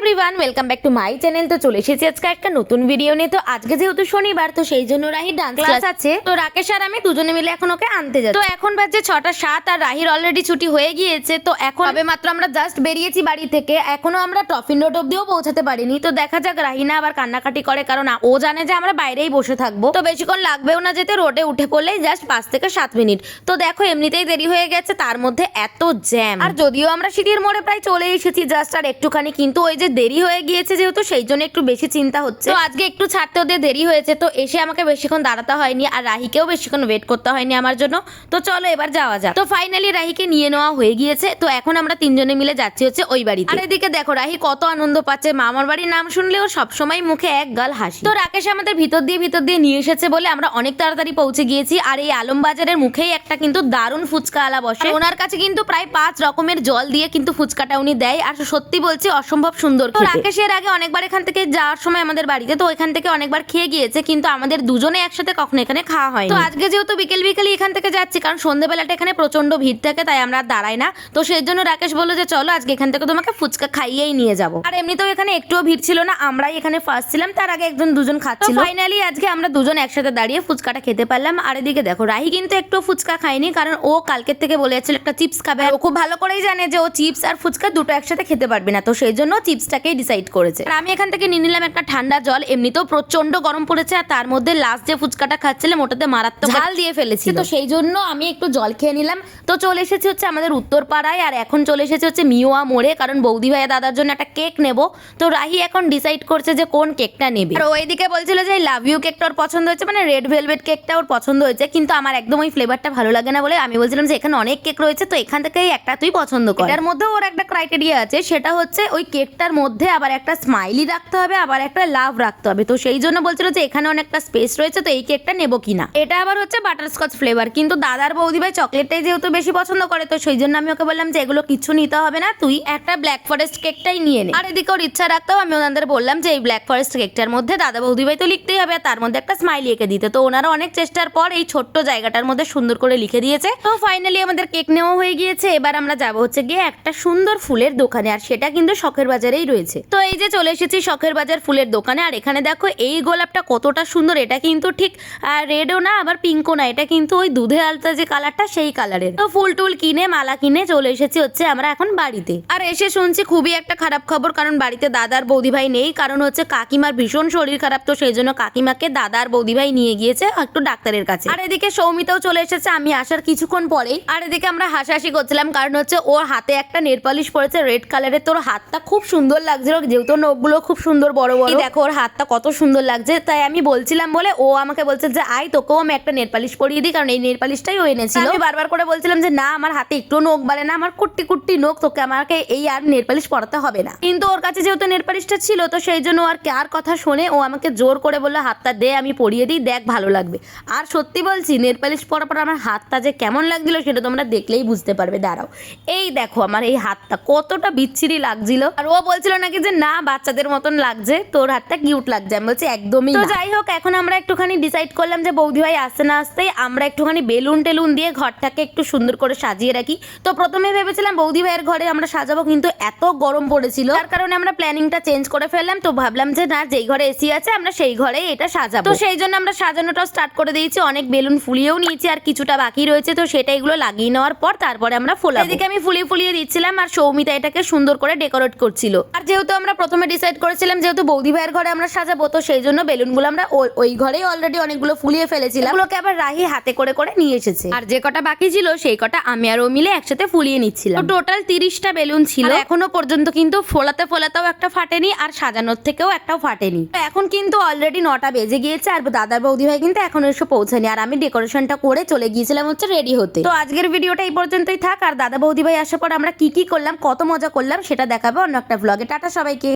Everyone welcome back to my channel তো চলে এসেছি আজকে একটা নতুন ভিডিও নিয়ে। তো আজকে যেহেতু শনিবার তো সেই জন্য রাহি ডান্স ক্লাস আছে। তো রাকেশ আর আমি দুজনে মিলে এখন ওকে আনতে যাচ্ছি। তো এখন বাজে ছটা সাত আর রাহির অলরেডি ছুটি হয়ে গিয়েছে। তো এখন হবে মাত্র আমরা জাস্ট বেরিয়েছি বাড়ি থেকে। এখনও আমরা টফিন রোড অব্দিও পৌঁছাতে পারিনি। তো দেখা যাক রাহি না আবার কান্নাকাটি করে কারণ ও জানে যে আমরা বাইরেই বসে থাকব। তো বেশিক্ষণ লাগবেও না যেতে রোডে উঠে পড়লেই জাস্ট পাঁচ থেকে সাত মিনিট। তো দেখো এমনিতেই দেরি হয়ে গেছে তার মধ্যে এত জ্যাম আর যদিও আমরা সিটির মোড়ে প্রায় চলে এসেছি জাস্ট আর একটুখানি কিন্তু ওই যে দেরি হয়ে গিয়েছে যেহেতু সেই জন্য একটু বেশি চিন্তা হচ্ছে। তো আজকে একটু ছাড়তে ওদের দেরি হয়েছে তো এসে আমাকে বেশিক্ষণ দাঁড়াতে হয়নি আর রাহিকেও বেশিক্ষণ ওয়েট করতে হয়নি আমার জন্য। তো চলো এবার যাওয়া যাক। তো ফাইনালি রাহিকে নিয়ে নেওয়া হয়ে গিয়েছে তো এখন আমরা তিনজনে মিলে যাচ্ছি হচ্ছে ওই বাড়িতে। আর এদিকে দেখো রাহি কত আনন্দ পাচ্ছে মামার বাড়ির নাম শুনলেও সবসময় মুখে এক গাল হাসি। তো রাকেশ আমাদের ভিতর দিয়ে ভিতর দিয়ে নিয়ে এসেছে বলে আমরা অনেক তাড়াতাড়ি পৌঁছে গিয়েছি আর এই আলম বাজারের মুখেই একটা কিন্তু দারুণ ফুচকা আলা বসে। ওনার কাছে কিন্তু প্রায় পাঁচ রকমের জল দিয়ে কিন্তু ফুচকাটা উনি দেয় আর সত্যি বলছি অসম্ভব সুন্দর তো রাকেশ এর আগে অনেকবার এখান থেকে যাওয়ার সময় আমাদের বাড়িতে তো ওইখান থেকে অনেকবার খেয়ে গিয়েছে কিন্তু আমাদের দুজনে একসাথে কখনো এখানে খাওয়া হয় তো আজকে যেহেতু বিকেল বিকেলই এখান থেকে যাচ্ছি কারণ সন্ধ্যেবেলাটা এখানে প্রচণ্ড ভিড় থাকে তাই আমরা দাঁড়াই না। তো সেই জন্য রাকেশ বলল যে চলো আজকে এখান থেকে তোমাকে ফুচকা খাইয়েই নিয়ে যাব। আর এমনিতেও এখানে একটুও ভিড় ছিল না আমরাই এখানে ফার্স্ট ছিলাম তার আগে একজন দুজন খাচ্ছিল। ফাইনালি আজকে আমরা দুজন একসাথে দাঁড়িয়ে ফুচকাটা খেতে পারলাম। আর এদিকে দেখো রাহি কিন্তু একটু ফুচকা খায়নি কারণ ও কালকের থেকে বলে যাচ্ছিল একটা চিপস খাবে। আর ও খুব ভালো করেই জানে যে ও চিপস আর ফুচকা দুটো একসাথে খেতে পারবে না তো সেই জন্য চিপসটাকেই ডিসাইড করেছে। আর আমি এখান থেকে নিয়ে নিলাম একটা ঠান্ডা জল এমনিতেও প্রচণ্ড গরম পড়েছে আর তার মধ্যে লাস্ট যে ফুচকাটা খাচ্ছিলাম ওটাতে মারাত্মক ঝাল দিয়ে ফেলেছি তো সেই জন্য আমি একটু জল খেয়ে নিলাম। তো চলে এসেছি হচ্ছে আমাদের উত্তর পাড়ায় আর এখন চলে এসেছি হচ্ছে মিওয়া মোড়ে কারণ বৌদি ভাইয়া দাদার জন্য একটা কেক নেব। তো রাহি এখন ডিসাইড করছে যে কোন কেকটা নেবে। আর ওইদিকে বলছিল যে লাভ ইউ কেকটা ওর পছন্দ হয়েছে মানে রেড ভেলভেট কেকটা ওর পছন্দ হয়েছে কিন্তু আমার একদম ওই ফ্লেভারটা ভালো লাগে না বলে আমি বলছিলাম যে এখানে অনেক কেক রয়েছে তো এখান থেকেই একটা তুই পছন্দ কর। এটার মধ্যে ওর একটা ক্রাইটেরিয়া আছে সেটা হচ্ছে ওই কেকটার মধ্যে আবার একটা স্মাইলি রাখতে হবে, আবার একটা লাভ রাখতে হবে। তো সেই জন্য বলছিল যে এখানে অনেকটা স্পেস রয়েছে, তো এই কেকটা নেব কিনা। এটা আবার হচ্ছে বাটারস্কচ ফ্লেভার কিন্তু দাদার বৌদি ভাই চকলেটটাই যেহেতু বেশি পছন্দ করে, তো সেই জন্য আমি ওকে বললাম যে এগুলো কিছু নিতে হবে না, তুই একটা ব্ল্যাক ফরেস্ট কেকটাই নিয়ে নে। আর এদিকে ওর ইচ্ছা রাখতেও আমি ওনাদের বললাম যে এই ব্ল্যাক ফরেস্ট কেকটার মধ্যে দাদা বৌদি ভাই তো লিখতেই হবে, আর তার মধ্যে একটা স্মাইলি এঁকে দিতে। তো ওনারা অনেক চেষ্টার পর এই ছোট্ট জায়গাটার মধ্যে সুন্দর করে লিখে দিয়েছে। তো ফাইনালি আমাদের কেক নেওয়া হয়ে গিয়েছে, এবার আমরা যাব হচ্ছে গিয়ে একটা সুন্দর ফুলের দোকানে, আর সেটা কিন্তু শখের বাজারেই রয়েছে। তো এই যে চলে এসেছি শখের বাজার ফুলের দোকানে, আর এখানে দেখো এই গোলাপটা কতটা সুন্দর, এটা কিন্তু ঠিক রেডও না, আবার পিঙ্কও না, এটা কিন্তু ওই দুধে আলতা যে কালারটা সেই কালারের। তো ফুল টুল কিনে, মালা কিনে চলে এসেছি হচ্ছে আমরা এখন বাড়িতে। আর এসে শুনছি খুবই একটা খারাপ খবর, কারণ বাড়িতে দাদার বৌদি ভাই নেই, কারণ হচ্ছে কাকিমার ভীষণ শরীর খারাপ, তো সেই জন্য কাকিমাকে দাদার বৌদি ভাই নিয়ে গিয়েছে একটু ডাক্তারের কাছে। আর এদিকে সৌমিতাও চলে এসেছে, আমি আসার কিছুক্ষণ পরেই। আর এদিকে আমরা হাসাহাসি করছিলাম, কারণ হচ্ছে ওর হাতে একটা নেল পালিশ পড়েছে, রেড কালারের, তোর হাতটা খুব সুন্দর লাগছিল যেহেতু নখগুলো খুব সুন্দর বড় বড়। দেখো ওর হাতটা কত সুন্দর লাগছে। তাই আমি বলছিলাম বলে ও আমাকে বলছে যে আই তোকেও আমি একটা নেল পালিশ পরিয়ে দিই কারণ এই নেল পালিশটাই ও এনেছিল। আমি বারবার করে বলছিলাম যে না আমার হাতে একটু নখ বাড়ে না আমার কুট্টি কুট্টি নখ তোকে আমাকে এই আর নেল পালিশ পরাতে হবে না। কিন্তু ওর কাছে যেহেতু নেল পালিশটা ছিল তো সেই জন্য আর কার কথা শুনে ও আমাকে জোর করে বলল হাতটা দে আমি পরিয়ে দিই দেখ ভালো লাগবে। আর সত্যি বলছি নেল পালিশ পরার পর আমার হাতটা যে কেমন লাগছিল সেটা তোমরা দেখলেই বুঝতে পারবে দাঁড়াও। এই দেখো আমার এই হাতটা কতটা বিচ্ছিরি লাগছিল। আর ও বলছিল নাকি যে না বাচ্চাদের মতন লাগছে তোর হাতটা কিউট লাগছে। আমি বলছি একদমই তো যাই হোক এখন আমরা একটুখানি ডিসাইড করলাম যে বৌদি ভাই আসতে না আসতেই আমরা একটুখানি বেলুন টেলুন দিয়ে ঘরটাকে একটু সুন্দর করে সাজিয়ে রাখি। তো প্রথমে ভেবেছিলাম বৌদি ভাইয়ের ঘরে আমরা সাজাবো কিন্তু এত গরম পড়েছিল। তার কারণে আমরা প্ল্যানিংটা চেঞ্জ করে ফেললাম। তো ভাবলাম যে না যেই ঘরে এসি আছে আমরা সেই ঘরেই এটা সাজাবো। তো সেই জন্য আমরা সাজানোটাও স্টার্ট করে দিয়েছি। অনেক বেলুন ফুলিয়েও নিয়েছি আর কিছুটা বাকি রয়েছে। তো সেটা এগুলো লাগিয়ে নেওয়ার পর তারপরে আমরা ফোলাবো। এদিকে আমি ফুলিয়ে ফুলিয়ে দিচ্ছিলাম আর সৌমিতা এটাকে সুন্দর করে ডেকোরেট করছিল। আর যেহেতু আমরা প্রথমে ডিসাইড করেছিলাম যেহেতু বৌদি ভাইয়ের ঘরে আমরা সাজাবো তো সেই জন্য বেলুনগুলো আমরা ওই- ঘরেই অলরেডি অনেকগুলো ফুলিয়ে ফেলেছিলাম। এগুলোকে আবার রাহি হাতে করে করে নিয়ে এসেছে। আর যে কটা বাকি ছিল সেই কটা আমি আর ও মিলে একসাথে ফুলিয়ে নিচ্ছিলাম। তো টোটাল তিরিশটা বেলুন ছিল। এখনও পর্যন্ত কিন্তু ফোলাতে ফোলাতেও একটা ফাটেনি আর সাজানোর থেকেও একটাও ফাটেনি। তো এখন কিন্তু অলরেডি নটা বেজে গিয়েছে আর দাদার বৌদি ভাই কিন্তু এখনও এসে পৌঁছায়নি আর আমি ডেকোরেশনটা করে চলে গিয়েছিলাম হচ্ছে রেডি হতে। তো আজকের ভিডিওটা এই পর্যন্তই থাক আর দাদা বৌদি ভাই আসার পর আমরা কি কি করলাম কত মজা করলাম সেটা দেখাবো অন্য একটা ব্লগে টাটা সবাইকে।